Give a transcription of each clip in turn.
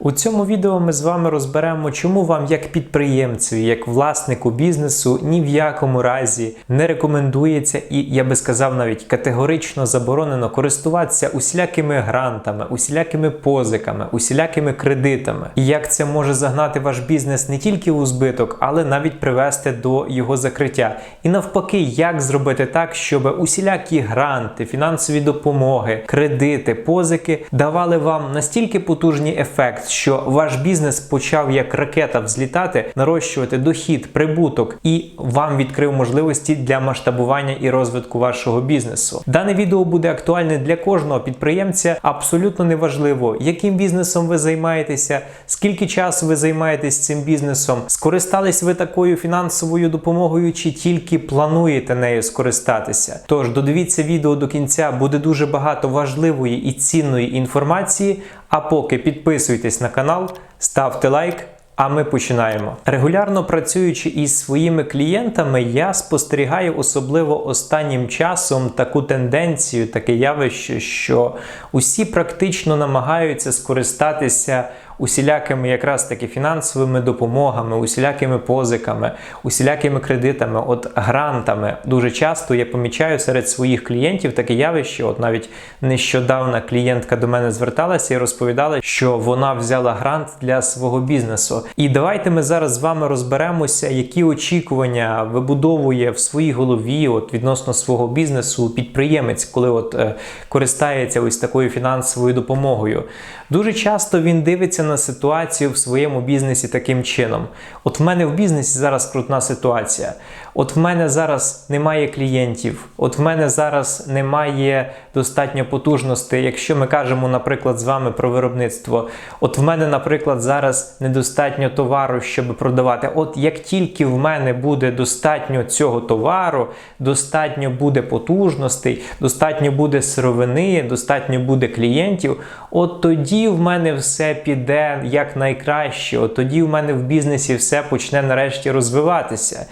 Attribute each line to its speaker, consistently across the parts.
Speaker 1: У цьому відео ми з вами розберемо, чому вам, як підприємцю, як власнику бізнесу, ні в якому разі не рекомендується і я би сказав навіть категорично заборонено користуватися усілякими грантами, усілякими позиками, усілякими кредитами, і як це може загнати ваш бізнес не тільки у збиток, але навіть привести до його закриття. І навпаки, як зробити так, щоб усілякі гранти, фінансові допомоги, кредити, позики давали вам настільки потужний ефект що ваш бізнес почав як ракета взлітати, нарощувати дохід, прибуток, і вам відкрив можливості для масштабування і розвитку вашого бізнесу. Дане відео буде актуальне для кожного підприємця. Абсолютно неважливо, яким бізнесом ви займаєтеся, скільки часу ви займаєтесь цим бізнесом, скористались ви такою фінансовою допомогою, чи тільки плануєте нею скористатися. Тож додивіться відео до кінця, буде дуже багато важливої і цінної інформації. А поки підписуйтесь на канал, ставте лайк. А ми починаємо. Регулярно працюючи із своїми клієнтами, я спостерігаю особливо останнім часом таку тенденцію, таке явище, що усі практично намагаються скористатися усілякими якраз таки фінансовими допомогами, усілякими позиками, усілякими кредитами, от грантами. Дуже часто я помічаю серед своїх клієнтів таке явище. От навіть нещодавно клієнтка до мене зверталася і розповідала, що вона взяла грант для свого бізнесу. І давайте ми зараз з вами розберемося, які очікування вибудовує в своїй голові от відносно свого бізнесу підприємець, коли от е, користається ось такою фінансовою допомогою. Дуже часто він дивиться на ситуацію в своєму бізнесі таким чином. От в мене в бізнесі зараз крутна ситуація. От в мене зараз немає клієнтів, от в мене зараз немає достатньо потужностей. Якщо ми кажемо, наприклад, з вами про виробництво, от в мене, наприклад, зараз недостатньо товару, щоб продавати. От як тільки в мене буде достатньо цього товару, достатньо буде потужностей, достатньо буде сировини, достатньо буде клієнтів, от тоді в мене все піде як найкраще. От тоді в мене в бізнесі все почне нарешті розвиватися.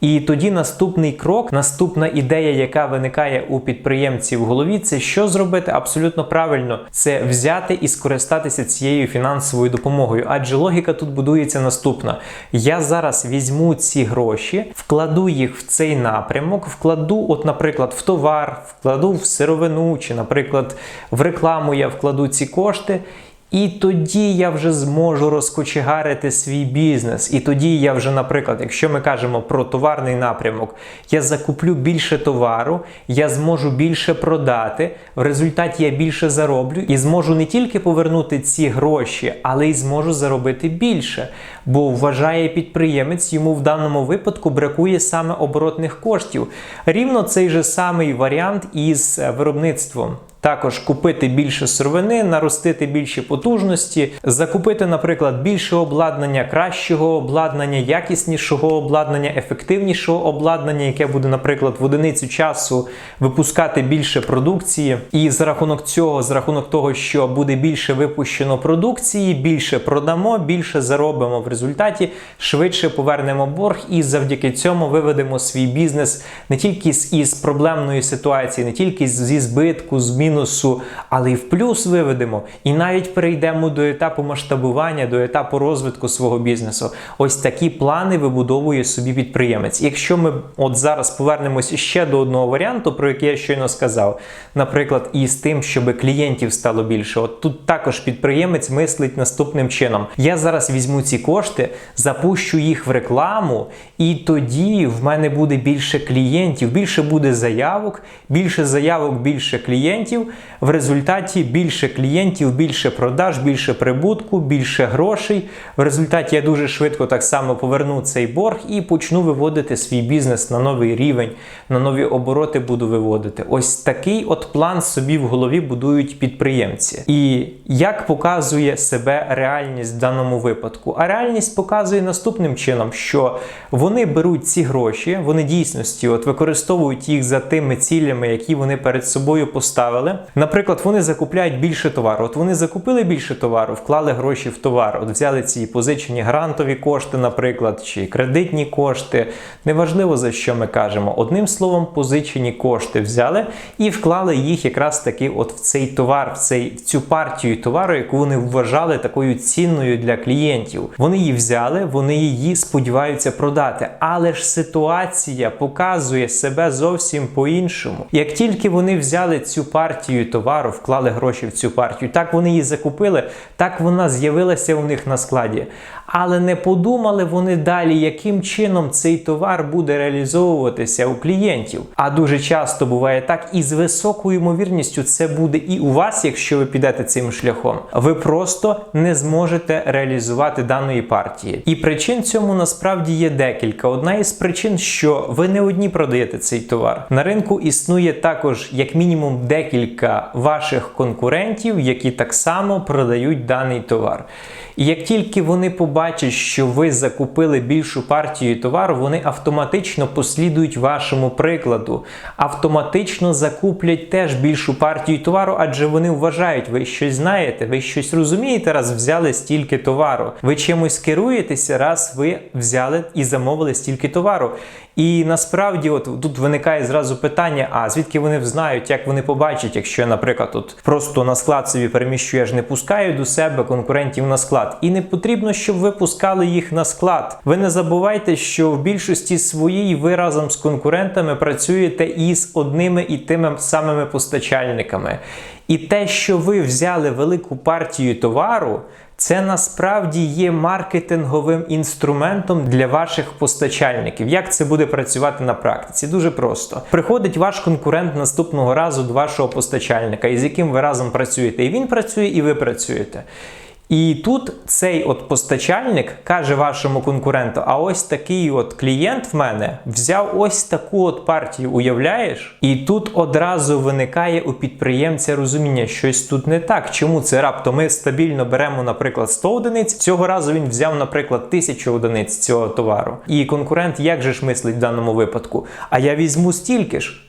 Speaker 1: І тоді наступний крок, наступна ідея, яка виникає у підприємців в голові, це що зробити абсолютно правильно, це взяти і скористатися цією фінансовою допомогою. Адже логіка тут будується наступна: я зараз візьму ці гроші, вкладу їх в цей напрямок, вкладу, от, наприклад, в товар, вкладу в сировину, чи, наприклад, в рекламу я вкладу ці кошти. І тоді я вже зможу розкочегарити свій бізнес. І тоді я вже, наприклад, якщо ми кажемо про товарний напрямок, я закуплю більше товару, я зможу більше продати, в результаті я більше зароблю і зможу не тільки повернути ці гроші, але й зможу заробити більше. Бо вважає підприємець, йому в даному випадку бракує саме оборотних коштів. Рівно цей же самий варіант із виробництвом. Також купити більше сировини, наростити більші потужності, закупити, наприклад, більше обладнання, кращого обладнання, якіснішого обладнання, ефективнішого обладнання, яке буде, наприклад, в одиницю часу випускати більше продукції. І за рахунок цього, за рахунок того, що буде більше випущено продукції, більше продамо, більше заробимо в результаті, швидше повернемо борг, і завдяки цьому виведемо свій бізнес не тільки із проблемної ситуації, не тільки зі збитку, з мінусу, але й в плюс виведемо. І навіть перейдемо до етапу масштабування, до етапу розвитку свого бізнесу. Ось такі плани вибудовує собі підприємець. Якщо ми от зараз повернемося ще до одного варіанту, про який я щойно сказав, наприклад, із тим, щоб клієнтів стало більше, от тут також підприємець мислить наступним чином: я зараз візьму ці кошти, запущу їх в рекламу, і тоді в мене буде більше клієнтів, більше буде заявок, більше заявок, більше клієнтів. В результаті більше клієнтів, більше продаж, більше прибутку, більше грошей. В результаті я дуже швидко так само поверну цей борг і почну виводити свій бізнес на новий рівень, на нові обороти буду виводити. Ось такий от план собі в голові будують підприємці. І як показує себе реальність в даному випадку? А реальність показує наступним чином, що вони беруть ці гроші, вони дійсності от використовують їх за тими цілями, які вони перед собою поставили. Наприклад, вони закупляють більше товару. От вони закупили більше товару, вклали гроші в товар. От взяли ці позичені грантові кошти, наприклад, чи кредитні кошти. Неважливо за що ми кажемо. Одним словом, позичені кошти взяли і вклали їх якраз таки от в цей товар, в цей в цю партію товару, яку вони вважали такою цінною для клієнтів. Вони її взяли, вони її сподіваються продати. Але ж ситуація показує себе зовсім по-іншому. Як тільки вони взяли цю партію товару, вклали гроші в цю партію, так вони її закупили, так вона з'явилася у них на складі. Але не подумали вони далі, яким чином цей товар буде реалізовуватися у клієнтів. А дуже часто буває так, і з високою ймовірністю це буде і у вас, якщо ви підете цим шляхом. Ви просто не зможете реалізувати даної партії. І причин цьому насправді є декілька. Одна із причин, що ви не одні продаєте цей товар. На ринку існує також як мінімум декілька ваших конкурентів, які так само продають даний товар. І як тільки вони побачать, що ви закупили більшу партію товару, вони автоматично послідують вашому прикладу, автоматично закуплять теж більшу партію товару, адже вони вважають, ви щось знаєте, ви щось розумієте, раз взяли стільки товару. Ви чимось керуєтеся, раз ви взяли і замовили стільки товару. І насправді, от тут виникає зразу питання: а звідки вони знають, як вони побачать, якщо я, наприклад, от просто на склад собі переміщу, я ж не пускаю до себе конкурентів на склад. І не потрібно, щоб ви пускали їх на склад. Ви не забувайте, що в більшості своїй ви разом з конкурентами працюєте із одними і тими самими постачальниками. І те, що ви взяли велику партію товару. Це насправді є маркетинговим інструментом для ваших постачальників. Як це буде працювати на практиці? Дуже просто. Приходить ваш конкурент наступного разу до вашого постачальника, із яким ви разом працюєте. І він працює, і ви працюєте. І тут цей от постачальник каже вашому конкуренту: а ось такий от клієнт в мене взяв ось таку от партію, уявляєш? І тут одразу виникає у підприємця розуміння, щось тут не так. Чому це раптом ми стабільно беремо, наприклад, 100 одиниць. Цього разу він взяв, наприклад, 1000 одиниць цього товару. І конкурент як же ж мислить в даному випадку? А я візьму стільки ж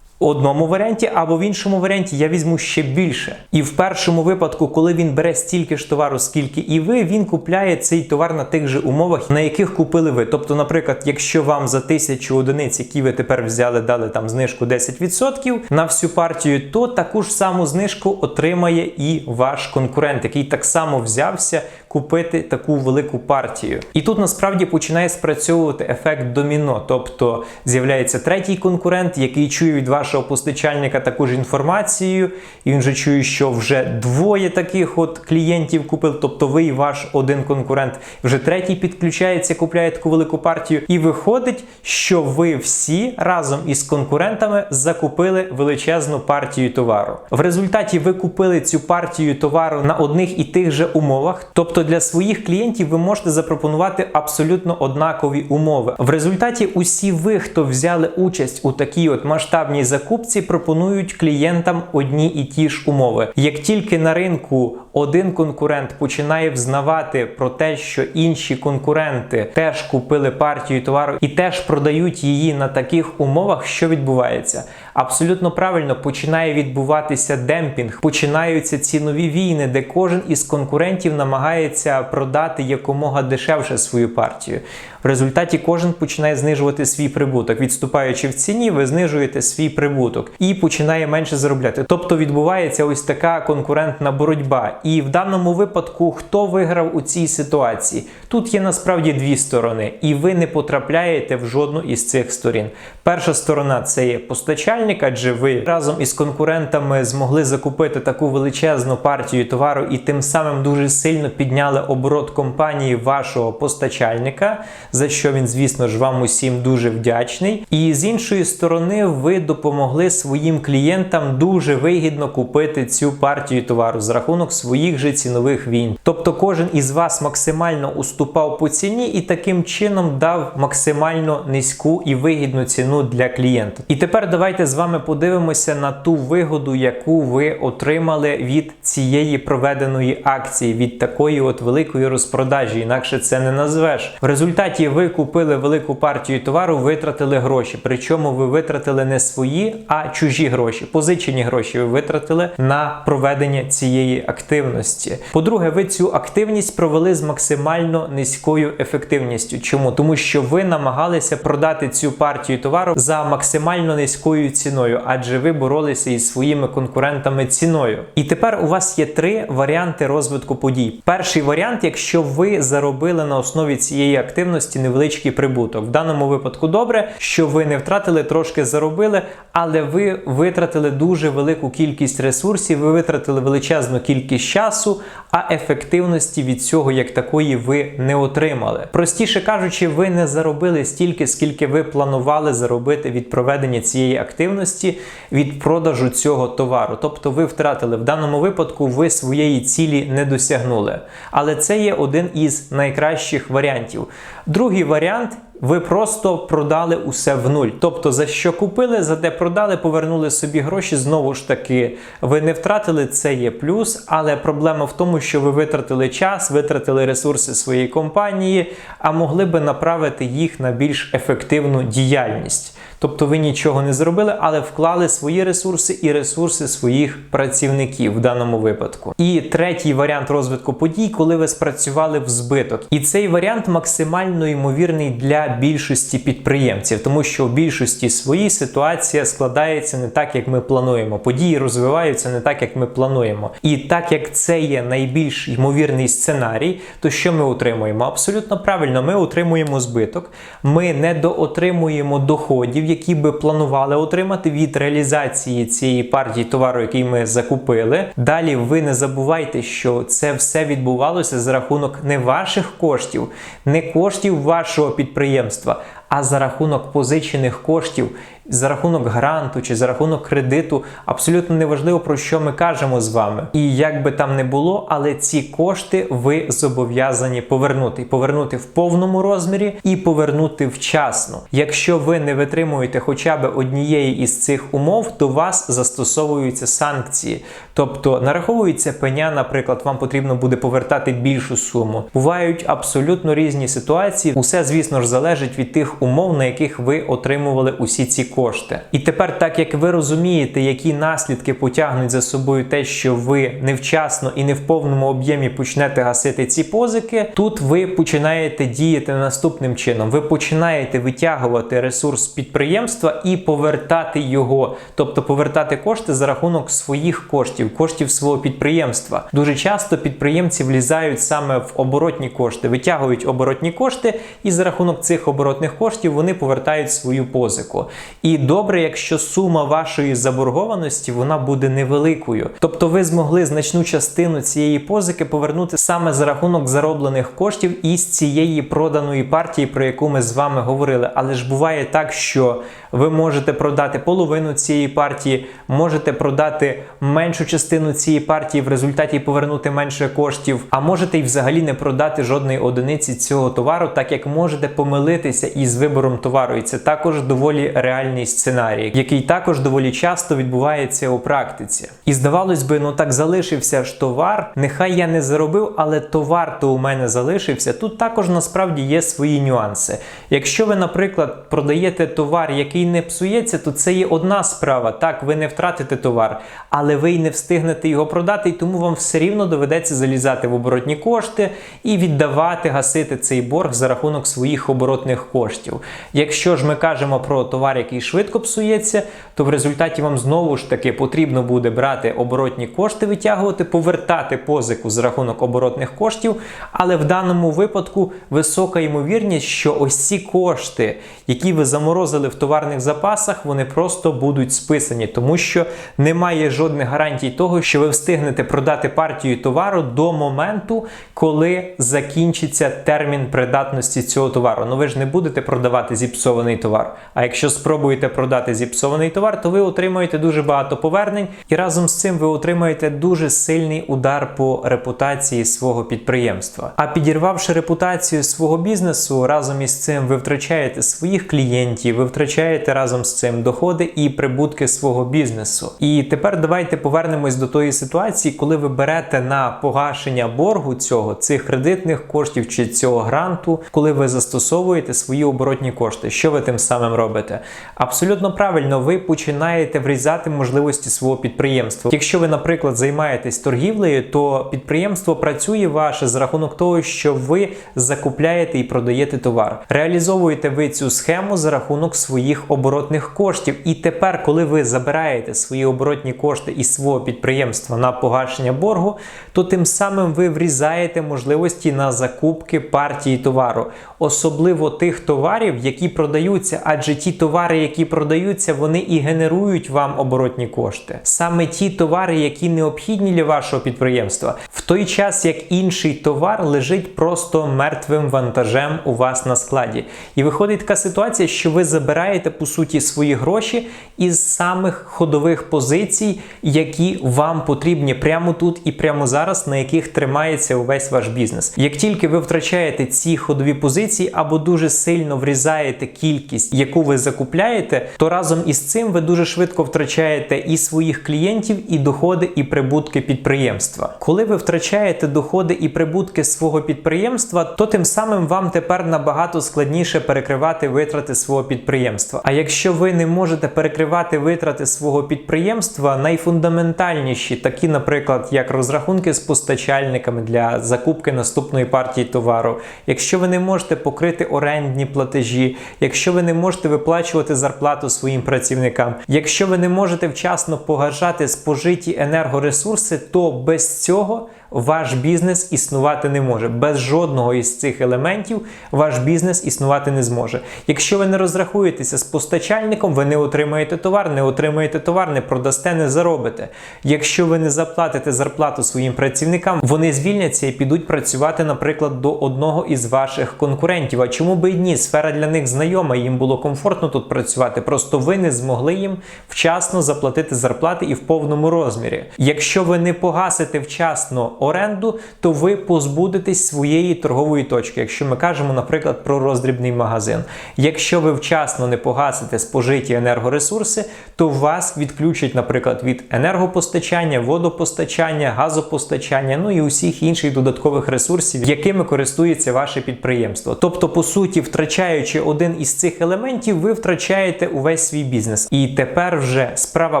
Speaker 1: одному варіанті, або в іншому варіанті я візьму ще більше. І в першому випадку, коли він бере стільки ж товару, скільки і ви, він купляє цей товар на тих же умовах, на яких купили ви. Тобто, наприклад, якщо вам за тисячу одиниць, які ви тепер взяли, дали там знижку 10% на всю партію, то таку ж саму знижку отримає і ваш конкурент, який так само взявся купити таку велику партію. І тут насправді починає спрацьовувати ефект доміно, тобто з'являється третій конкурент, який чує від вашого постачальника таку ж інформацію, і він вже чує, що вже двоє таких от клієнтів купили, тобто ви і ваш один конкурент. Вже третій підключається, купляє таку велику партію, і виходить, що ви всі разом із конкурентами закупили величезну партію товару. В результаті ви купили цю партію товару на одних і тих же умовах, тобто для своїх клієнтів ви можете запропонувати абсолютно однакові умови. В результаті усі ви, хто взяли участь у такій от масштабній закупці, пропонують клієнтам одні і ті ж умови. Як тільки на ринку один конкурент починає взнавати про те, що інші конкуренти теж купили партію товару і теж продають її на таких умовах, що відбувається? Абсолютно правильно починає відбуватися демпінг, починаються цінові війни, де кожен із конкурентів намагається продати якомога дешевше свою партію. В результаті кожен починає знижувати свій прибуток. Відступаючи в ціні, ви знижуєте свій прибуток і починає менше заробляти. Тобто відбувається ось така конкурентна боротьба. І в даному випадку, хто виграв у цій ситуації? Тут є насправді дві сторони, і ви не потрапляєте в жодну із цих сторін. Перша сторона це є постачальник, адже ви разом із конкурентами змогли закупити таку величезну партію товару і тим самим дуже сильно підняли оборот компанії вашого постачальника, за що він, звісно ж, вам усім дуже вдячний. І з іншої сторони, ви допомогли своїм клієнтам дуже вигідно купити цю партію товару за рахунок своїх же цінових війн. Тобто, кожен із вас максимально уступав по ціні і таким чином дав максимально низьку і вигідну ціну для клієнта. І тепер давайте з вами подивимося на ту вигоду, яку ви отримали від цієї проведеної акції, від такої от великої розпродажі. Інакше це не назвеш. В результаті результаті ви купили велику партію товару, витратили гроші. Причому ви витратили не свої, а чужі гроші. Позичені гроші ви витратили на проведення цієї активності. По-друге, ви цю активність провели з максимально низькою ефективністю. Чому? Тому що ви намагалися продати цю партію товару за максимально низькою ціною, адже ви боролися із своїми конкурентами ціною. І тепер у вас є три варіанти розвитку подій. Перший варіант, якщо ви заробили на основі цієї активності невеличкий прибуток. В даному випадку добре, що ви не втратили, трошки заробили, але ви витратили дуже велику кількість ресурсів, ви витратили величезну кількість часу, а ефективності від цього як такої ви не отримали. Простіше кажучи, ви не заробили стільки, скільки ви планували заробити від проведення цієї активності від продажу цього товару. Тобто ви втратили в даному випадку, ви своєї цілі не досягнули. Але це є один із найкращих варіантів. Другий варіант. Ви просто продали усе в нуль. Тобто, за що купили, за де продали, повернули собі гроші. Знову ж таки, ви не втратили це є плюс, але проблема в тому, що ви витратили час, витратили ресурси своєї компанії, а могли би направити їх на більш ефективну діяльність. Тобто ви нічого не зробили, але вклали свої ресурси і ресурси своїх працівників в даному випадку. І третій варіант розвитку подій, коли ви спрацювали в збиток. І цей варіант максимально ймовірний для більшості підприємців, тому що в більшості своїй ситуація складається не так, як ми плануємо. Події розвиваються не так, як ми плануємо. І так як це є найбільш ймовірний сценарій, то що ми отримуємо? Абсолютно правильно, ми отримуємо збиток, ми не доотримуємо доходів які би планували отримати від реалізації цієї партії товару, який ми закупили. Далі ви не забувайте, що це все відбувалося за рахунок не ваших коштів, не коштів вашого підприємства, а за рахунок позичених коштів, за рахунок гранту чи за рахунок кредиту, абсолютно неважливо про що ми кажемо з вами. І як би там не було, але ці кошти ви зобов'язані повернути. Повернути в повному розмірі і повернути вчасно. Якщо ви не витримуєте хоча б однієї із цих умов, то вас застосовуються санкції. Тобто нараховується пеня, наприклад, вам потрібно буде повертати більшу суму. Бувають абсолютно різні ситуації. Усе, звісно ж, залежить від тих умов, на яких ви отримували усі ці кошти. І тепер, так як ви розумієте, які наслідки потягнуть за собою те, що ви невчасно і не в повному об'ємі почнете гасити ці позики, тут ви починаєте діяти наступним чином: ви починаєте витягувати ресурс підприємства і повертати його, тобто повертати кошти за рахунок своїх коштів, коштів свого підприємства. Дуже часто підприємці влізають саме в оборотні кошти, витягують оборотні кошти, і за рахунок цих оборотних коштів вони повертають свою позику. І добре, якщо сума вашої заборгованості вона буде невеликою. Тобто ви змогли значну частину цієї позики повернути саме за рахунок зароблених коштів із цієї проданої партії, про яку ми з вами говорили. Але ж буває так, що ви можете продати половину цієї партії, можете продати меншу частину цієї партії, в результаті повернути менше коштів, а можете й взагалі не продати жодної одиниці цього товару, так як можете помилитися із вибором товару. І це також доволі реальний сценарій, який також доволі часто відбувається у практиці. І здавалось би, ну так залишився ж товар. Нехай я не заробив, але товар то у мене залишився. Тут також насправді є свої нюанси. Якщо ви, наприклад, продаєте товар, який не псується, то це є одна справа. Так, ви не втратите товар, але ви й не встигнете його продати, і тому вам все рівно доведеться залізати в оборотні кошти і віддавати, гасити цей борг за рахунок своїх оборотних коштів. Якщо ж ми кажемо про товар, який швидко псується, то в результаті вам знову ж таки потрібно буде брати оборотні кошти, витягувати, повертати позику за рахунок оборотних коштів. Але в даному випадку висока ймовірність, що ось ці кошти, які ви заморозили в товарних запасах, вони просто будуть списані, тому що немає жодних гарантій того, що ви встигнете продати партію товару до моменту, коли закінчиться термін придатності цього товару. Ну ви ж не будете продавати зіпсований товар. А якщо спробуєте продати зіпсований товар, то ви отримаєте дуже багато повернень, і разом з цим ви отримаєте дуже сильний удар по репутації свого підприємства. А підірвавши репутацію свого бізнесу, разом із цим ви втрачаєте своїх клієнтів, ви втрачаєте разом з цим доходи і прибутки свого бізнесу. І тепер давайте повернемось до тої ситуації, коли ви берете на погашення боргу цього цих кредитних коштів чи цього гранту, коли ви застосовуєте свої оборотні кошти. Що ви тим самим робите? Абсолютно правильно, ви починаєте врізати можливості свого підприємства. Якщо ви, наприклад, займаєтесь торгівлею, то підприємство працює ваше за рахунок того, що ви закупляєте і продаєте товар. Реалізовуєте ви цю схему за рахунок своїх оборотних коштів. І тепер, коли ви забираєте свої оборотні кошти із свого підприємства на погашення боргу, то тим самим ви врізаєте можливості на закупки партії товару, особливо тих товарів, які продаються, адже ті товари, які продаються, вони і генерують вам оборотні кошти. Саме ті товари, які необхідні для вашого підприємства, в той час як інший товар лежить просто мертвим вантажем у вас на складі. І виходить така ситуація, що ви забираєте по суті свої гроші із самих ходових позицій, які вам потрібні прямо тут і прямо зараз, на яких тримається увесь ваш бізнес. Як тільки ви втрачаєте ці ходові позиції або дуже сильно врізаєте кількість, яку ви закупляєте, то разом із цим ви дуже швидко втрачаєте і своїх клієнтів, і доходи, і прибутки підприємства. Коли ви втрачаєте доходи і прибутки свого підприємства, то тим самим вам тепер набагато складніше перекривати витрати свого підприємства. А якщо ви не можете перекривати витрати свого підприємства, найфундаментальніші, такі, наприклад, як розрахунки з постачальниками для закупки наступної партії товару, якщо ви не можете покрити орендні платежі, якщо ви не можете виплачувати зарплату своїм працівникам, якщо ви не можете вчасно погашати спожиті енергоресурси, то без цього ваш бізнес існувати не може. Без жодного із цих елементів ваш бізнес існувати не зможе. Якщо ви не розрахуєтеся з постачальником, ви не отримаєте товар, не отримаєте товар, не продасте, не заробите. Якщо ви не заплатите зарплату своїм працівникам, вони звільняться і підуть працювати, наприклад, до одного із ваших конкурентів. А чому би і ні? Сфера для них знайома, їм було комфортно тут працювати. Просто ви не змогли їм вчасно заплатити зарплати і в повному розмірі. Якщо ви не погасите вчасно оренду, то ви позбудетесь своєї торгової точки, якщо ми кажемо, наприклад, про роздрібний магазин. Якщо ви вчасно не погасите спожиті енергоресурси, то вас відключать, наприклад, від енергопостачання, водопостачання, газопостачання, ну і усіх інших додаткових ресурсів, якими користується ваше підприємство. Тобто, по суті, втрачаючи один із цих елементів, ви втрачаєте увесь свій бізнес. І тепер вже справа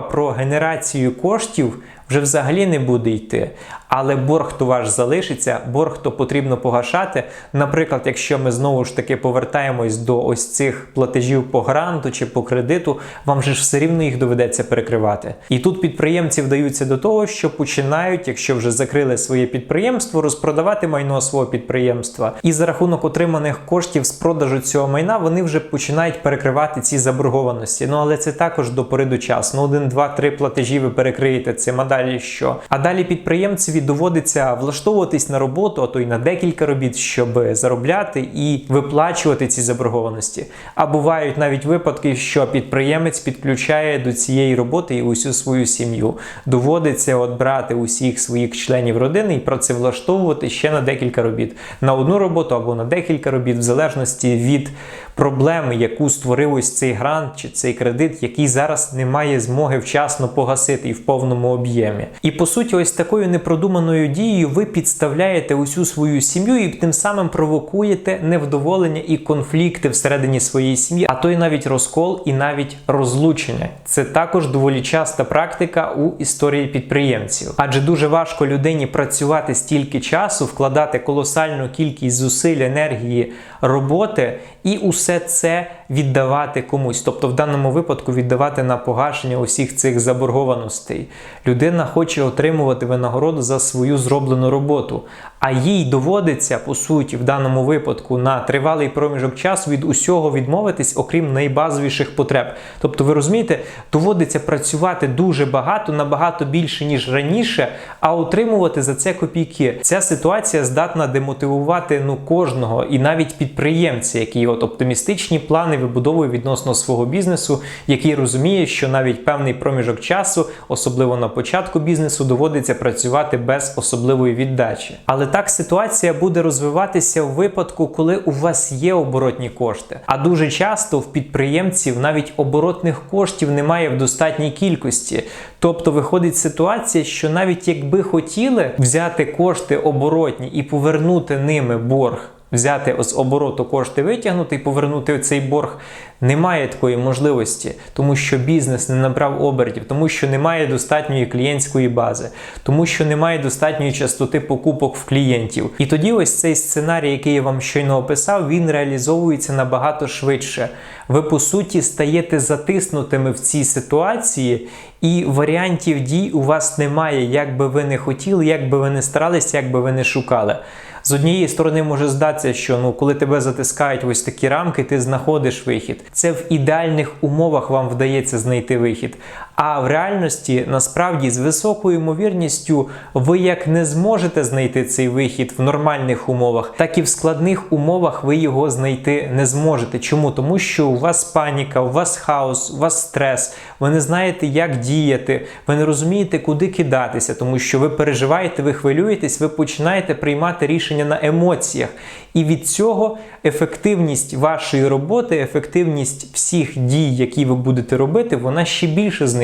Speaker 1: про генерацію коштів вже взагалі не буде йти. Але борг то ваш залишиться, борг то потрібно погашати. Наприклад, якщо ми знову ж таки повертаємось до ось цих платежів по гранту чи по кредиту, вам же ж все рівно їх доведеться перекривати. І тут підприємці вдаються до того, що починають, якщо вже закрили своє підприємство, розпродавати майно свого підприємства. І за рахунок отриманих коштів з продажу цього майна вони вже починають перекривати ці заборгованості. Ну але це також до пори до часу. Ну, один, два, три платежі ви перекриєте цим, а далі що? А далі підприємцеві доводиться влаштовуватись на роботу, а то й на декілька робіт, щоб заробляти і виплачувати ці заборгованості. А бувають навіть випадки, що підприємець підключає до цієї роботи і усю свою сім'ю. Доводиться от брати усіх своїх членів родини і працевлаштовувати ще на декілька робіт, на одну роботу або на декілька робіт, в залежності від проблеми, яку створив ось цей грант чи цей кредит, який зараз не має змоги вчасно погасити і в повному об'ємі. І по суті, ось такою непродуманою дією ви підставляєте усю свою сім'ю і тим самим провокуєте невдоволення і конфлікти всередині своєї сім'ї, а то й навіть розкол і навіть розлучення. Це також доволі часта практика у історії підприємців, адже дуже важко людині працювати стільки часу, вкладати колосальну кількість зусиль, енергії, роботи і усе це віддавати комусь, тобто в даному випадку віддавати на погашення усіх цих заборгованостей. Людина хоче отримувати винагороду за свою зроблену роботу, а їй доводиться, по суті, в даному випадку на тривалий проміжок часу від усього відмовитись, окрім найбазовіших потреб. Тобто, ви розумієте, доводиться працювати дуже багато, набагато більше, ніж раніше, а отримувати за це копійки. Ця ситуація здатна демотивувати ну кожного і навіть підприємця, який от оптимістичні плани вибудовує відносно свого бізнесу, який розуміє, що навіть певний проміжок часу, особливо на початку бізнесу, доводиться працювати без особливої віддачі. Але так ситуація буде розвиватися в випадку, коли у вас є оборотні кошти. А дуже часто в підприємців навіть оборотних коштів немає в достатній кількості. Тобто виходить ситуація, що навіть якби хотіли взяти кошти оборотні і повернути ними борг. Взяти з обороту кошти витягнути і повернути цей борг немає такої можливості, тому що бізнес не набрав обертів, тому що немає достатньої клієнтської бази, тому що немає достатньої частоти покупок в клієнтів. І тоді ось цей сценарій, який я вам щойно описав, він реалізовується набагато швидше. Ви по суті стаєте затиснутими в цій ситуації, і варіантів дій у вас немає, як би ви не хотіли, як би ви не старалися, як би ви не шукали. З однієї сторони може здатися, що ну, коли тебе затискають ось такі рамки, ти знаходиш вихід. Це в ідеальних умовах вам вдається знайти вихід. А в реальності насправді з високою ймовірністю ви як не зможете знайти цей вихід в нормальних умовах, так і в складних умовах ви його знайти не зможете. Чому? Тому що у вас паніка, у вас хаос, у вас стрес, ви не знаєте, як діяти, ви не розумієте, куди кидатися, тому що ви переживаєте, ви хвилюєтесь, ви починаєте приймати рішення на емоціях. І від цього ефективність вашої роботи, ефективність всіх дій, які ви будете робити, вона ще більше знижується.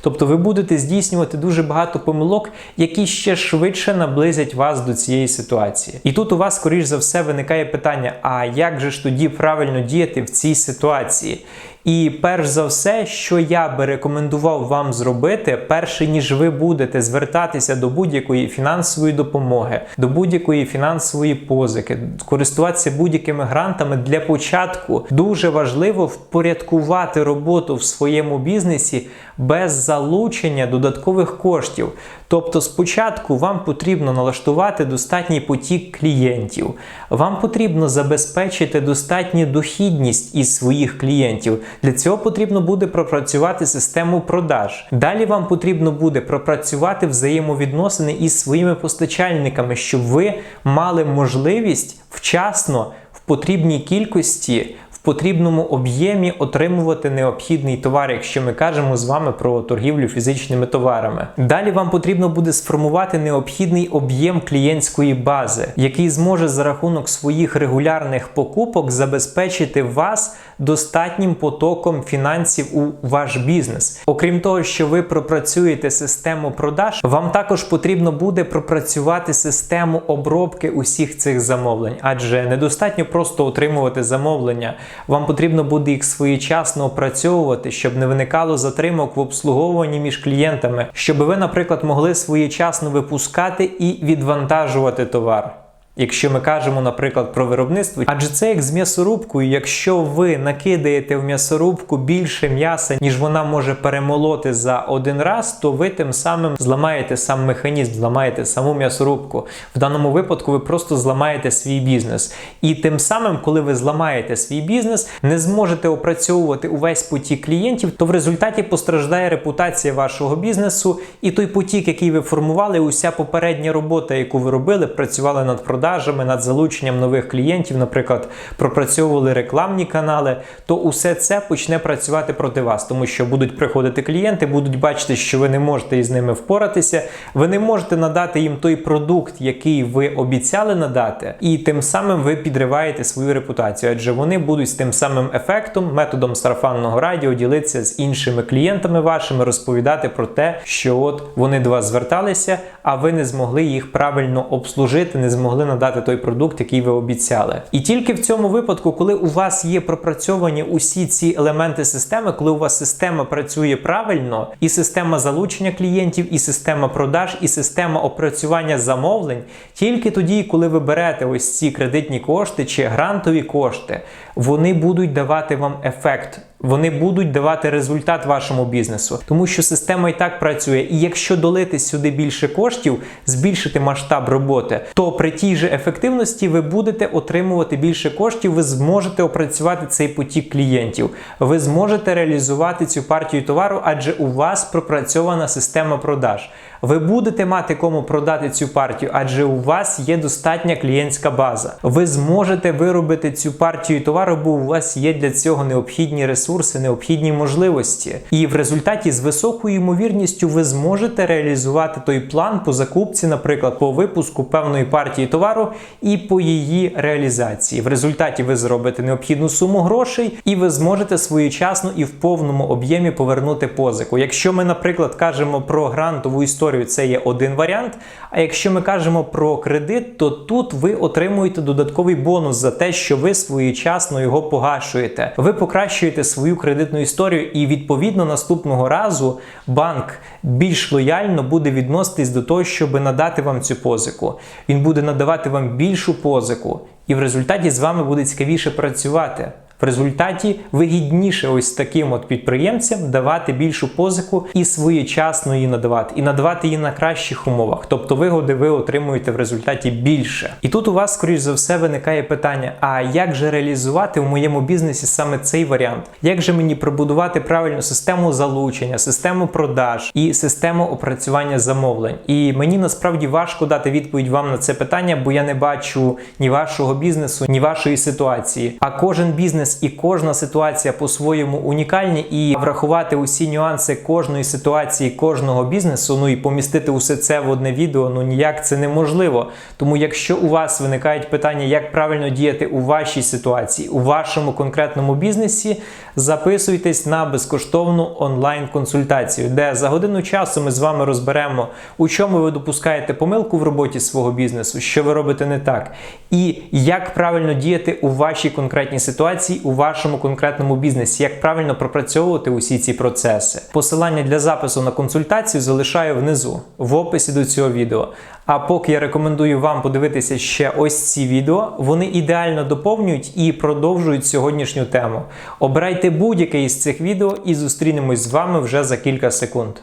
Speaker 1: Тобто ви будете здійснювати дуже багато помилок, які ще швидше наблизять вас до цієї ситуації. І тут у вас, скоріш за все, виникає питання: а як же ж тоді правильно діяти в цій ситуації? І перш за все, що я би рекомендував вам зробити, перше ніж ви будете звертатися до будь-якої фінансової допомоги, до будь-якої фінансової позики, користуватися будь-якими грантами для початку дуже важливо впорядкувати роботу в своєму бізнесі без залучення додаткових коштів. Тобто, спочатку вам потрібно налаштувати достатній потік клієнтів, вам потрібно забезпечити достатню дохідність із своїх клієнтів. Для цього потрібно буде пропрацювати систему продаж. Далі вам потрібно буде пропрацювати взаємовідносини із своїми постачальниками, щоб ви мали можливість вчасно в потрібній кількості потрібному об'ємі отримувати необхідний товар, якщо ми кажемо з вами про торгівлю фізичними товарами. Далі вам потрібно буде сформувати необхідний об'єм клієнтської бази, який зможе за рахунок своїх регулярних покупок забезпечити вас достатнім потоком фінансів у ваш бізнес. Окрім того, що ви пропрацюєте систему продаж, вам також потрібно буде пропрацювати систему обробки усіх цих замовлень, адже недостатньо просто отримувати замовлення. Вам потрібно буде їх своєчасно опрацьовувати, щоб не виникало затримок в обслуговуванні між клієнтами, щоб ви, наприклад, могли своєчасно випускати і відвантажувати товар. Якщо ми кажемо, наприклад, про виробництво, адже це як з м'ясорубкою, якщо ви накидаєте в м'ясорубку більше м'яса, ніж вона може перемолоти за один раз, то ви тим самим зламаєте сам механізм, зламаєте саму м'ясорубку. В даному випадку ви просто зламаєте свій бізнес. І тим самим, коли ви зламаєте свій бізнес, не зможете опрацьовувати увесь потік клієнтів, то в результаті постраждає репутація вашого бізнесу і той потік, який ви формували, уся попередня робота, яку ви робили, працювали над продажем, продажами, над залученням нових клієнтів, наприклад, пропрацьовували рекламні канали, то усе це почне працювати проти вас, тому що будуть приходити клієнти, будуть бачити, що ви не можете із ними впоратися, ви не можете надати їм той продукт, який ви обіцяли надати, і тим самим ви підриваєте свою репутацію, адже вони будуть з тим самим ефектом, методом сарафанного радіо ділитися з іншими клієнтами вашими, розповідати про те, що от вони до вас зверталися, а ви не змогли їх правильно обслужити, не змогли надати той продукт, який ви обіцяли. І тільки в цьому випадку, коли у вас є пропрацьовані усі ці елементи системи, коли у вас система працює правильно, і система залучення клієнтів, і система продаж, і система опрацювання замовлень, тільки тоді, коли ви берете ось ці кредитні кошти чи грантові кошти, вони будуть давати вам ефект. Вони будуть давати результат вашому бізнесу, тому що система і так працює. І якщо долити сюди більше коштів, збільшити масштаб роботи, то при тій же ефективності ви будете отримувати більше коштів, ви зможете опрацювати цей потік клієнтів, ви зможете реалізувати цю партію товару, адже у вас пропрацьована система продаж. Ви будете мати кому продати цю партію, адже у вас є достатня клієнтська база. Ви зможете виробити цю партію товару, бо у вас є для цього необхідні ресурси, необхідні можливості. І в результаті з високою ймовірністю ви зможете реалізувати той план по закупці, наприклад, по випуску певної партії товару і по її реалізації. В результаті ви зробите необхідну суму грошей, і ви зможете своєчасно і в повному об'ємі повернути позику. Якщо ми, наприклад, кажемо про грантову історію, це є один варіант. А якщо ми кажемо про кредит, то тут ви отримуєте додатковий бонус за те, що ви своєчасно його погашуєте. Ви покращуєте свою кредитну історію, і відповідно наступного разу банк більш лояльно буде відноситись до того, щоб надати вам цю позику. Він буде надавати вам більшу позику, і в результаті з вами буде цікавіше працювати. В результаті вигідніше ось таким от підприємцям давати більшу позику і своєчасно її надавати, і надавати її на кращих умовах. Тобто вигоди ви отримуєте в результаті більше. І тут у вас, скоріш за все, виникає питання: а як же реалізувати в моєму бізнесі саме цей варіант? Як же мені пробудувати правильну систему залучення, систему продаж і систему опрацювання замовлень? І мені насправді важко дати відповідь вам на це питання, бо я не бачу ні вашого бізнесу, ні вашої ситуації. А кожен бізнес і кожна ситуація по-своєму унікальні, і врахувати усі нюанси кожної ситуації, кожного бізнесу, ну і помістити усе це в одне відео, ну ніяк це неможливо. Тому, якщо у вас виникають питання, як правильно діяти у вашій ситуації, у вашому конкретному бізнесі, записуйтесь на безкоштовну онлайн-консультацію, де за годину часу ми з вами розберемо, у чому ви допускаєте помилку в роботі свого бізнесу, що ви робите не так, і як правильно діяти у вашій конкретній ситуації, у вашому конкретному бізнесі, як правильно пропрацьовувати усі ці процеси. Посилання для запису на консультацію залишаю внизу в описі до цього відео. А поки я рекомендую вам подивитися ще ось ці відео, вони ідеально доповнюють і продовжують сьогоднішню тему. Обирайте будь-яке із цих відео і зустрінемось з вами вже за кілька секунд.